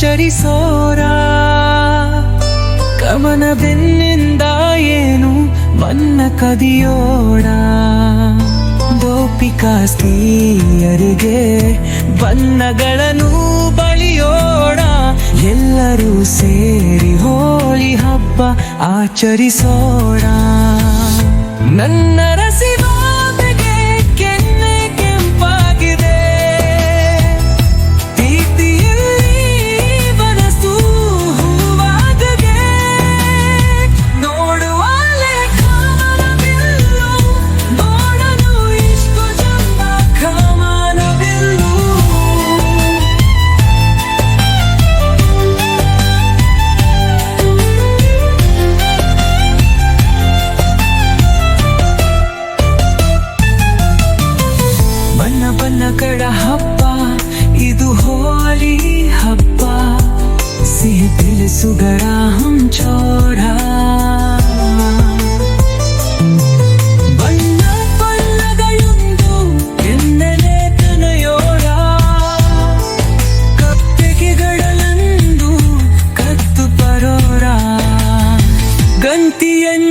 ಆಚರಿಸೋರ ಕಮನ ಬೆನ್ನಿಂದ ಏನು ಮನ್ನ ಕದಿಯೋಣ ಗೋಪಿಕಾ ಸ್ತ್ರೀಯರಿಗೆ ಬಣ್ಣಗಳನ್ನು ಬಳಿಯೋಣ ಎಲ್ಲರೂ ಸೇರಿ ಹೋಳಿ ಹಬ್ಬ ಆಚರಿಸೋಣ ನನ್ನ ರಸಿವಾದಗೆ ಬಣ್ಣಗಳ ಹಬ್ಬ, ಇದು ಹೋಲಿ ಹಬ್ಬ. ಸಿಹಿ ತಿಳಿಸುಗರ ಹಂಚೋಡ. ಬಣ್ಣ ಬಣ್ಣಗಳೊಂದು ಎನ್ನಲೆ ತನಯೋಡ. ಕಪ್ಪೆಗೆಗಳಂದು ಕತ್ತು ಪರೋರ. ಗಂತಿಯನ್ನು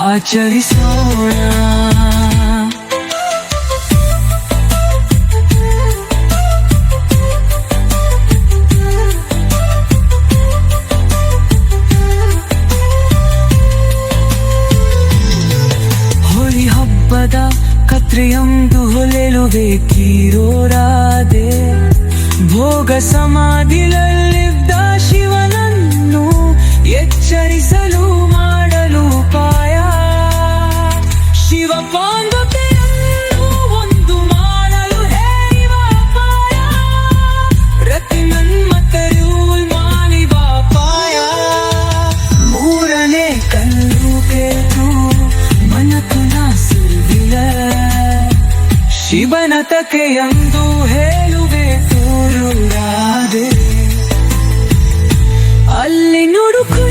ಆಚರಿಸೋಣ ಹೋಳಿ ಹಬ್ಬದ ಕತ್ರೆಯೊಂದು ಹೊಲೆಲುವೆ ಕೀರೋರಾದೆ ಭೋಗ ಸಮಾಧಿಲಲ್ಲಿದ್ದ ಶಿವನನ್ನು ಎಚ್ಚರಿಸಲು ಕೃತಜ್ಞತೆಯಂದು ಹೇಳುವೆ ತೂರುಳಾದೆ ಅಲ್ಲಿ ನುಡುಕು